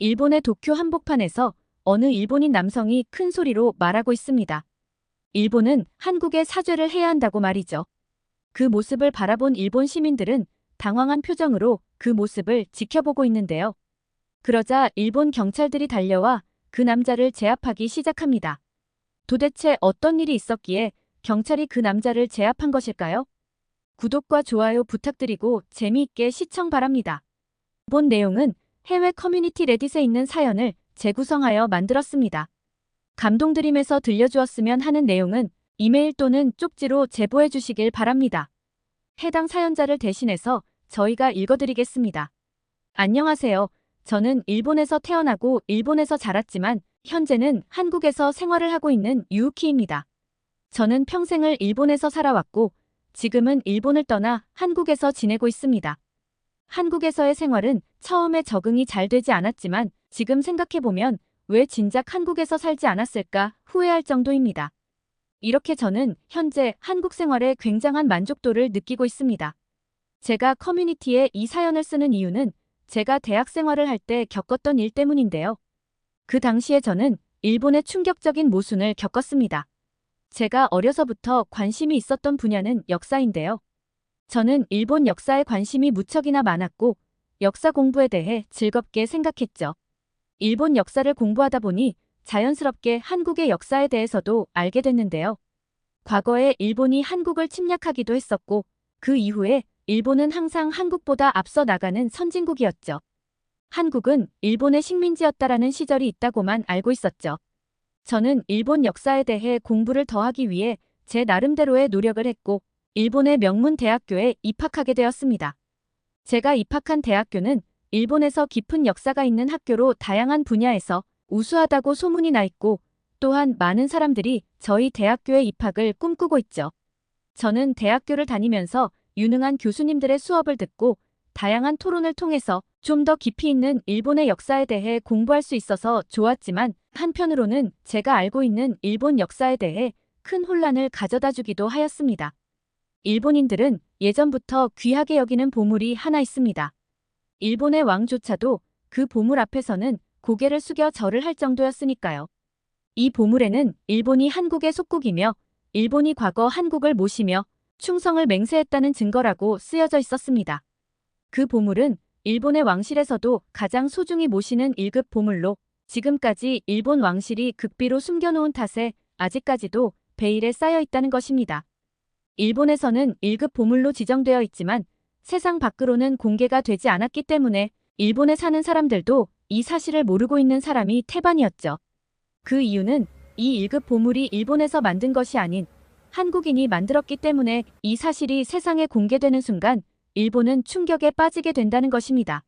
일본의 도쿄 한복판에서 어느 일본인 남성이 큰 소리로 말하고 있습니다. 일본은 한국에 사죄를 해야 한다고 말이죠. 그 모습을 바라본 일본 시민들은 당황한 표정으로 그 모습을 지켜보고 있는데요. 그러자 일본 경찰들이 달려와 그 남자를 제압하기 시작합니다. 도대체 어떤 일이 있었기에 경찰이 그 남자를 제압한 것일까요? 구독과 좋아요 부탁드리고 재미있게 시청 바랍니다. 본 내용은 해외 커뮤니티 레딧에 있는 사연을 재구성하여 만들었습니다. 감동드림에서 들려주었으면 하는 내용은 이메일 또는 쪽지로 제보해 주시길 바랍니다. 해당 사연자를 대신해서 저희가 읽어드리겠습니다. 안녕하세요. 저는 일본에서 태어나고 일본에서 자랐지만 현재는 한국에서 생활을 하고 있는 유우키입니다. 저는 평생을 일본에서 살아왔고 지금은 일본을 떠나 한국에서 지내고 있습니다. 한국에서의 생활은 처음에 적응이 잘 되지 않았지만 지금 생각해보면 왜 진작 한국에서 살지 않았을까 후회할 정도입니다. 이렇게 저는 현재 한국 생활에 굉장한 만족도를 느끼고 있습니다. 제가 커뮤니티에 이 사연을 쓰는 이유는 제가 대학 생활을 할 때 겪었던 일 때문인데요. 그 당시에 저는 일본의 충격적인 모순을 겪었습니다. 제가 어려서부터 관심이 있었던 분야는 역사인데요. 저는 일본 역사에 관심이 무척이나 많았고 역사 공부에 대해 즐겁게 생각했죠. 일본 역사를 공부하다 보니 자연스럽게 한국의 역사에 대해서도 알게 됐는데요. 과거에 일본이 한국을 침략하기도 했었고 그 이후에 일본은 항상 한국보다 앞서 나가는 선진국이었죠. 한국은 일본의 식민지였다라는 시절이 있다고만 알고 있었죠. 저는 일본 역사에 대해 공부를 더하기 위해 제 나름대로의 노력을 했고 일본의 명문 대학교에 입학하게 되었습니다. 제가 입학한 대학교는 일본에서 깊은 역사가 있는 학교로 다양한 분야에서 우수하다고 소문이 나 있고 또한 많은 사람들이 저희 대학교에 입학을 꿈꾸고 있죠. 저는 대학교를 다니면서 유능한 교수님들의 수업을 듣고 다양한 토론을 통해서 좀 더 깊이 있는 일본의 역사에 대해 공부할 수 있어서 좋았지만 한편으로는 제가 알고 있는 일본 역사에 대해 큰 혼란을 가져다 주기도 하였습니다. 일본인들은 예전부터 귀하게 여기는 보물이 하나 있습니다. 일본의 왕조차도 그 보물 앞에서는 고개를 숙여 절을 할 정도였으니까요. 이 보물에는 일본이 한국의 속국이며 일본이 과거 한국을 모시며 충성을 맹세했다는 증거라고 쓰여져 있었습니다. 그 보물은 일본의 왕실에서도 가장 소중히 모시는 1급 보물로 지금까지 일본 왕실이 극비로 숨겨놓은 탓에 아직까지도 베일에 쌓여 있다는 것입니다. 일본에서는 1급 보물로 지정되어 있지만 세상 밖으로는 공개가 되지 않았기 때문에 일본에 사는 사람들도 이 사실을 모르고 있는 사람이 태반이었죠. 그 이유는 이 1급 보물이 일본에서 만든 것이 아닌 한국인이 만들었기 때문에 이 사실이 세상에 공개되는 순간 일본은 충격에 빠지게 된다는 것입니다.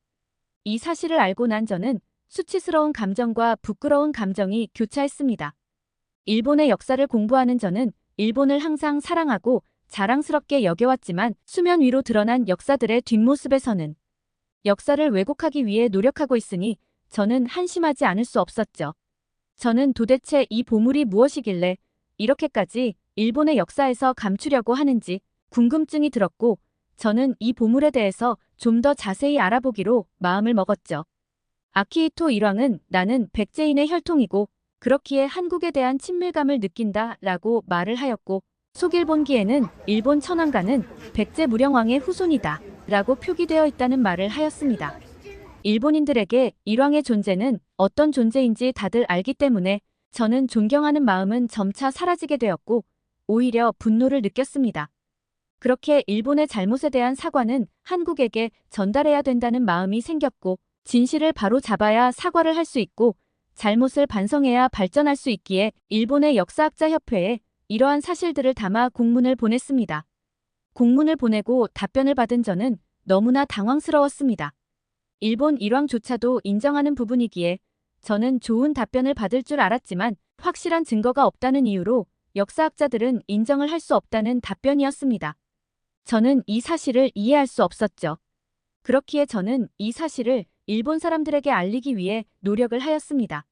이 사실을 알고 난 저는 수치스러운 감정과 부끄러운 감정이 교차했습니다. 일본의 역사를 공부하는 저는 일본을 항상 사랑하고 자랑스럽게 여겨왔지만 수면 위로 드러난 역사들의 뒷모습에서는 역사를 왜곡하기 위해 노력하고 있으니 저는 한심하지 않을 수 없었죠. 저는 도대체 이 보물이 무엇이길래 이렇게까지 일본의 역사에서 감추려고 하는지 궁금증이 들었고 저는 이 보물에 대해서 좀 더 자세히 알아보기로 마음을 먹었죠. 아키히토 일왕은 나는 백제인의 혈통이고 그렇기에 한국에 대한 친밀감을 느낀다 라고 말을 하였고 속일본기에는 일본 천황가는 백제 무령왕의 후손이다 라고 표기되어 있다는 말을 하였습니다. 일본인들에게 일왕의 존재는 어떤 존재인지 다들 알기 때문에 저는 존경하는 마음은 점차 사라지게 되었고 오히려 분노를 느꼈습니다. 그렇게 일본의 잘못에 대한 사과는 한국에게 전달해야 된다는 마음이 생겼고 진실을 바로 잡아야 사과를 할 수 있고 잘못을 반성해야 발전할 수 있기에 일본의 역사학자 협회에 이러한 사실들을 담아 공문을 보냈습니다. 공문을 보내고 답변을 받은 저는 너무나 당황스러웠습니다. 일본 일왕조차도 인정하는 부분이기에 저는 좋은 답변을 받을 줄 알았지만 확실한 증거가 없다는 이유로 역사학자들은 인정을 할 수 없다는 답변이었습니다. 저는 이 사실을 이해할 수 없었죠. 그렇기에 저는 이 사실을 일본 사람들에게 알리기 위해 노력을 하였습니다.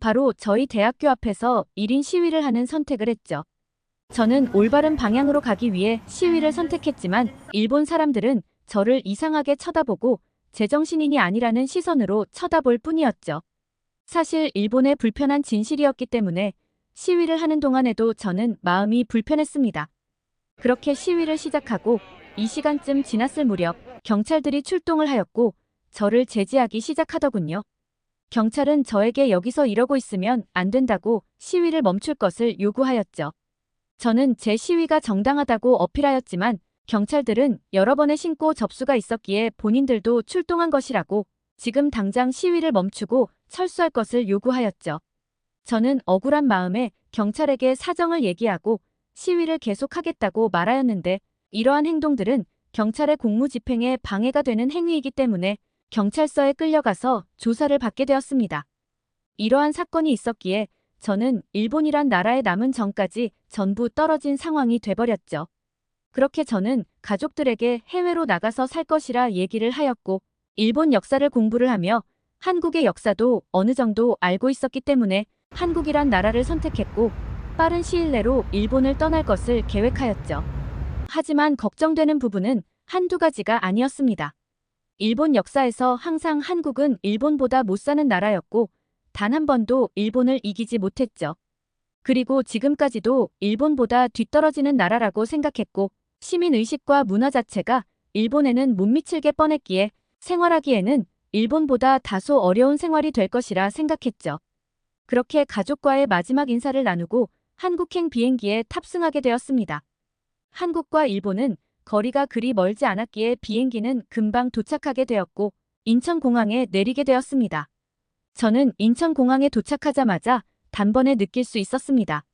바로 저희 대학교 앞에서 1인 시위를 하는 선택을 했죠. 저는 올바른 방향으로 가기 위해 시위를 선택했지만 일본 사람들은 저를 이상하게 쳐다보고 제정신인이 아니라는 시선으로 쳐다볼 뿐이었죠. 사실 일본의 불편한 진실이었기 때문에 시위를 하는 동안에도 저는 마음이 불편했습니다. 그렇게 시위를 시작하고 이 시간쯤 지났을 무렵 경찰들이 출동을 하였고 저를 제지하기 시작하더군요. 경찰은 저에게 여기서 이러고 있으면 안 된다고 시위를 멈출 것을 요구하였죠. 저는 제 시위가 정당하다고 어필하였지만 경찰들은 여러 번의 신고 접수가 있었기에 본인들도 출동한 것이라고 지금 당장 시위를 멈추고 철수할 것을 요구하였죠. 저는 억울한 마음에 경찰에게 사정을 얘기하고 시위를 계속하겠다고 말하였는데 이러한 행동들은 경찰의 공무 집행에 방해가 되는 행위이기 때문에 경찰서에 끌려가서 조사를 받게 되었습니다. 이러한 사건이 있었기에 저는 일본이란 나라에 남은 전까지 전부 떨어진 상황이 돼버렸죠. 그렇게 저는 가족들에게 해외로 나가서 살 것이라 얘기를 하였고 일본 역사를 공부를 하며 한국의 역사도 어느 정도 알고 있었기 때문에 한국이란 나라를 선택했고 빠른 시일 내로 일본을 떠날 것을 계획하였죠. 하지만 걱정되는 부분은 한두 가지가 아니었습니다. 일본 역사에서 항상 한국은 일본보다 못 사는 나라였고 단 한 번도 일본을 이기지 못했죠. 그리고 지금까지도 일본보다 뒤떨어지는 나라라고 생각했고 시민의식과 문화 자체가 일본에는 못 미칠게 뻔했기에 생활하기에는 일본보다 다소 어려운 생활이 될 것이라 생각했죠. 그렇게 가족과의 마지막 인사를 나누고 한국행 비행기에 탑승하게 되었습니다. 한국과 일본은 거리가 그리 멀지 않았기에 비행기는 금방 도착하게 되었고 인천공항에 내리게 되었습니다. 저는 인천공항에 도착하자마자 단번에 느낄 수 있었습니다.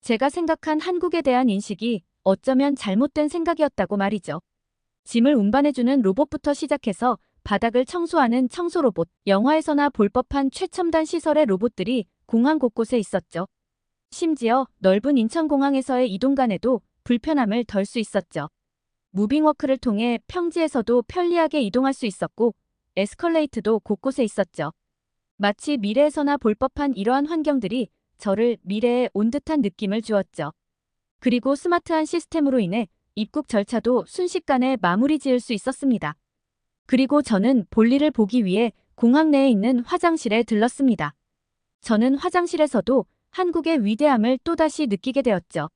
제가 생각한 한국에 대한 인식이 어쩌면 잘못된 생각이었다고 말이죠. 짐을 운반해주는 로봇부터 시작해서 바닥을 청소하는 청소 로봇, 영화에서나 볼 법한 최첨단 시설의 로봇들이 공항 곳곳에 있었죠. 심지어 넓은 인천공항에서의 이동간에도 불편함을 덜 수 있었죠. 무빙워크를 통해 평지에서도 편리하게 이동할 수 있었고 에스컬레이트도 곳곳에 있었죠. 마치 미래에서나 볼 법한 이러한 환경들이 저를 미래에 온 듯한 느낌을 주었죠. 그리고 스마트한 시스템으로 인해 입국 절차도 순식간에 마무리 지을 수 있었습니다. 그리고 저는 볼일을 보기 위해 공항 내에 있는 화장실에 들렀습니다. 저는 화장실에서도 한국의 위대함을 또다시 느끼게 되었죠.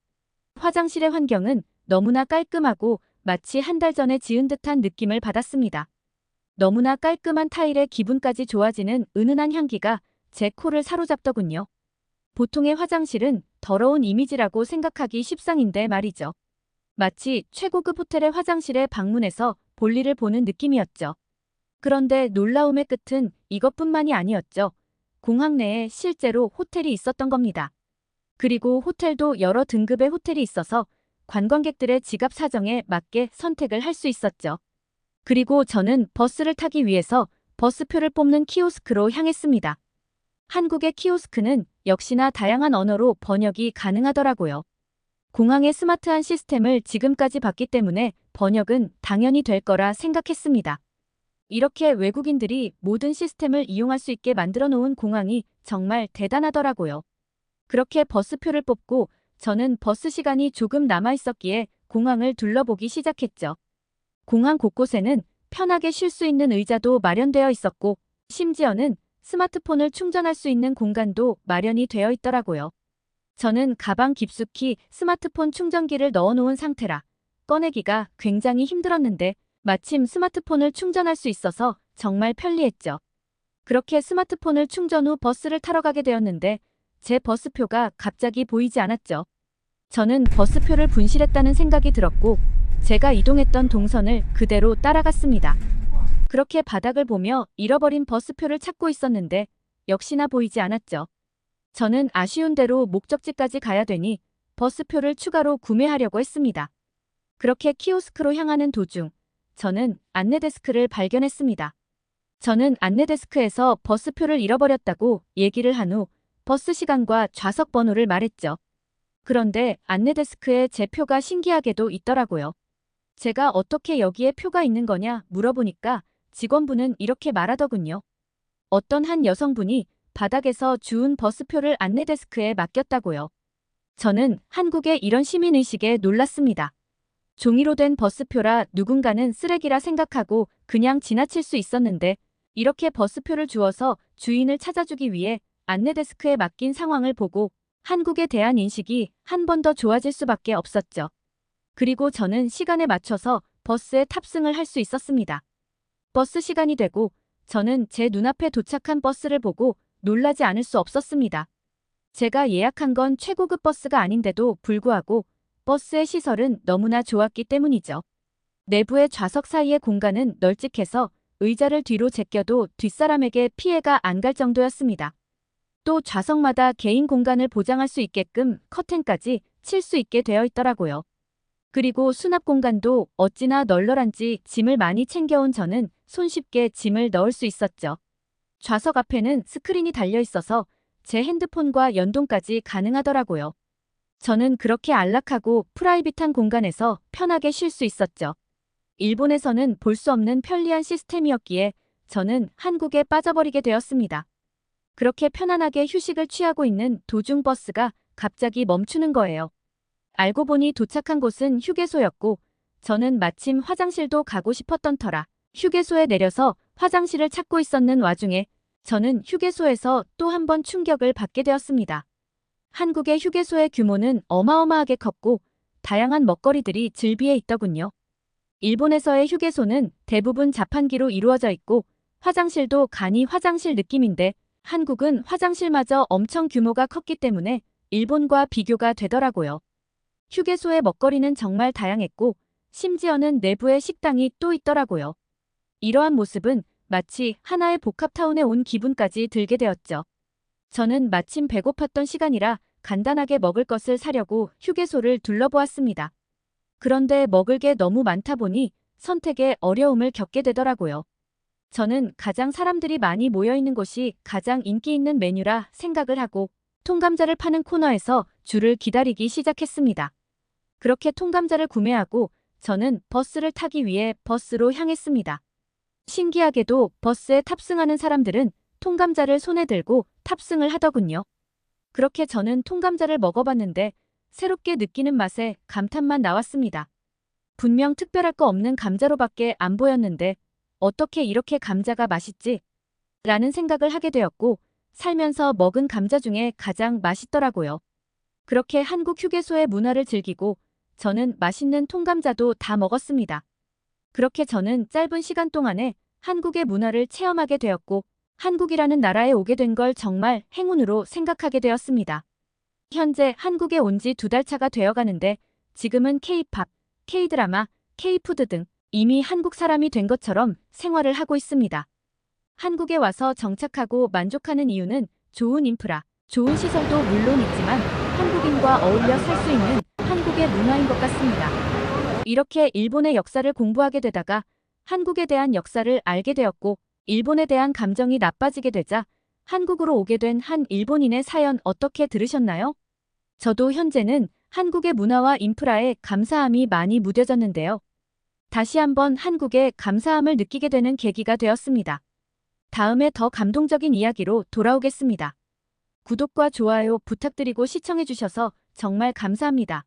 화장실의 환경은 너무나 깔끔하고 마치 한 달 전에 지은 듯한 느낌을 받았습니다. 너무나 깔끔한 타일의 기분까지 좋아지는 은은한 향기가 제 코를 사로잡더군요. 보통의 화장실은 더러운 이미지라고 생각하기 십상인데 말이죠. 마치 최고급 호텔의 화장실에 방문해서 볼일을 보는 느낌이었죠. 그런데 놀라움의 끝은 이것뿐만이 아니었죠. 공항 내에 실제로 호텔이 있었던 겁니다. 그리고 호텔도 여러 등급의 호텔이 있어서 관광객들의 지갑 사정에 맞게 선택을 할 수 있었죠. 그리고 저는 버스를 타기 위해서 버스표를 뽑는 키오스크로 향했습니다. 한국의 키오스크는 역시나 다양한 언어로 번역이 가능하더라고요. 공항의 스마트한 시스템을 지금까지 봤기 때문에 번역은 당연히 될 거라 생각했습니다. 이렇게 외국인들이 모든 시스템을 이용할 수 있게 만들어 놓은 공항이 정말 대단하더라고요. 그렇게 버스표를 뽑고 저는 버스 시간이 조금 남아 있었기에 공항을 둘러보기 시작했죠. 공항 곳곳에는 편하게 쉴 수 있는 의자도 마련되어 있었고 심지어는 스마트폰을 충전할 수 있는 공간도 마련이 되어 있더라고요. 저는 가방 깊숙이 스마트폰 충전기를 넣어놓은 상태라 꺼내기가 굉장히 힘들었는데 마침 스마트폰을 충전할 수 있어서 정말 편리했죠. 그렇게 스마트폰을 충전 후 버스를 타러 가게 되었는데 제 버스표가 갑자기 보이지 않았죠. 저는 버스표를 분실했다는 생각이 들었고 제가 이동했던 동선을 그대로 따라갔습니다. 그렇게 바닥을 보며 잃어버린 버스표를 찾고 있었는데 역시나 보이지 않았죠. 저는 아쉬운 대로 목적지까지 가야 되니 버스표를 추가로 구매하려고 했습니다. 그렇게 키오스크로 향하는 도중 저는 안내데스크를 발견했습니다. 저는 안내데스크에서 버스표를 잃어버렸다고 얘기를 한 후 버스 시간과 좌석 번호를 말했죠. 그런데 안내데스크에 제 표가 신기하게도 있더라고요. 제가 어떻게 여기에 표가 있는 거냐 물어보니까 직원분은 이렇게 말하더군요. 어떤 한 여성분이 바닥에서 주운 버스표를 안내데스크에 맡겼다고요. 저는 한국의 이런 시민의식에 놀랐습니다. 종이로 된 버스표라 누군가는 쓰레기라 생각하고 그냥 지나칠 수 있었는데 이렇게 버스표를 주어서 주인을 찾아주기 위해 안내데스크에 맡긴 상황을 보고 한국에 대한 인식이 한 번 더 좋아질 수밖에 없었죠. 그리고 저는 시간에 맞춰서 버스에 탑승을 할 수 있었습니다. 버스 시간이 되고 저는 제 눈앞에 도착한 버스를 보고 놀라지 않을 수 없었습니다. 제가 예약한 건 최고급 버스가 아닌데도 불구하고 버스의 시설은 너무나 좋았기 때문이죠. 내부의 좌석 사이의 공간은 널찍해서 의자를 뒤로 제껴도 뒷사람에게 피해가 안 갈 정도였습니다. 또 좌석마다 개인 공간을 보장할 수 있게끔 커튼까지 칠 수 있게 되어 있더라고요. 그리고 수납 공간도 어찌나 널널한지 짐을 많이 챙겨온 저는 손쉽게 짐을 넣을 수 있었죠. 좌석 앞에는 스크린이 달려 있어서 제 핸드폰과 연동까지 가능하더라고요. 저는 그렇게 안락하고 프라이빗한 공간에서 편하게 쉴 수 있었죠. 일본에서는 볼 수 없는 편리한 시스템이었기에 저는 한국에 빠져버리게 되었습니다. 그렇게 편안하게 휴식을 취하고 있는 도중 버스가 갑자기 멈추는 거예요. 알고 보니 도착한 곳은 휴게소였고 저는 마침 화장실도 가고 싶었던 터라 휴게소에 내려서 화장실을 찾고 있었는 와중에 저는 휴게소에서 또 한 번 충격을 받게 되었습니다. 한국의 휴게소의 규모는 어마어마하게 컸고 다양한 먹거리들이 즐비해 있더군요. 일본에서의 휴게소는 대부분 자판기로 이루어져 있고 화장실도 간이 화장실 느낌인데 한국은 화장실마저 엄청 규모가 컸기 때문에 일본과 비교가 되더라고요. 휴게소의 먹거리는 정말 다양했고 심지어는 내부에 식당이 또 있더라고요. 이러한 모습은 마치 하나의 복합타운에 온 기분까지 들게 되었죠. 저는 마침 배고팠던 시간이라 간단하게 먹을 것을 사려고 휴게소를 둘러보았습니다. 그런데 먹을 게 너무 많다 보니 선택에 어려움을 겪게 되더라고요. 저는 가장 사람들이 많이 모여 있는 곳이 가장 인기 있는 메뉴라 생각을 하고 통감자를 파는 코너에서 줄을 기다리기 시작했습니다. 그렇게 통감자를 구매하고 저는 버스를 타기 위해 버스로 향했습니다. 신기하게도 버스에 탑승하는 사람들은 통감자를 손에 들고 탑승을 하더군요. 그렇게 저는 통감자를 먹어봤는데 새롭게 느끼는 맛에 감탄만 나왔습니다. 분명 특별할 거 없는 감자로밖에 안 보였는데 어떻게 이렇게 감자가 맛있지? 라는 생각을 하게 되었고 살면서 먹은 감자 중에 가장 맛있더라고요. 그렇게 한국 휴게소의 문화를 즐기고 저는 맛있는 통감자도 다 먹었습니다. 그렇게 저는 짧은 시간 동안에 한국의 문화를 체험하게 되었고 한국이라는 나라에 오게 된 걸 정말 행운으로 생각하게 되었습니다. 현재 한국에 온 지 두 달 차가 되어 가는데 지금은 K-팝, K-드라마, K-푸드 등 이미 한국 사람이 된 것처럼 생활을 하고 있습니다. 한국에 와서 정착하고 만족하는 이유는 좋은 인프라, 좋은 시설도 물론 있지만 한국인과 어울려 살 수 있는 한국의 문화인 것 같습니다. 이렇게 일본의 역사를 공부하게 되다가 한국에 대한 역사를 알게 되었고 일본에 대한 감정이 나빠지게 되자 한국으로 오게 된 한 일본인의 사연 어떻게 들으셨나요? 저도 현재는 한국의 문화와 인프라에 감사함이 많이 무뎌졌는데요. 다시 한번 한국에 감사함을 느끼게 되는 계기가 되었습니다. 다음에 더 감동적인 이야기로 돌아오겠습니다. 구독과 좋아요 부탁드리고 시청해주셔서 정말 감사합니다.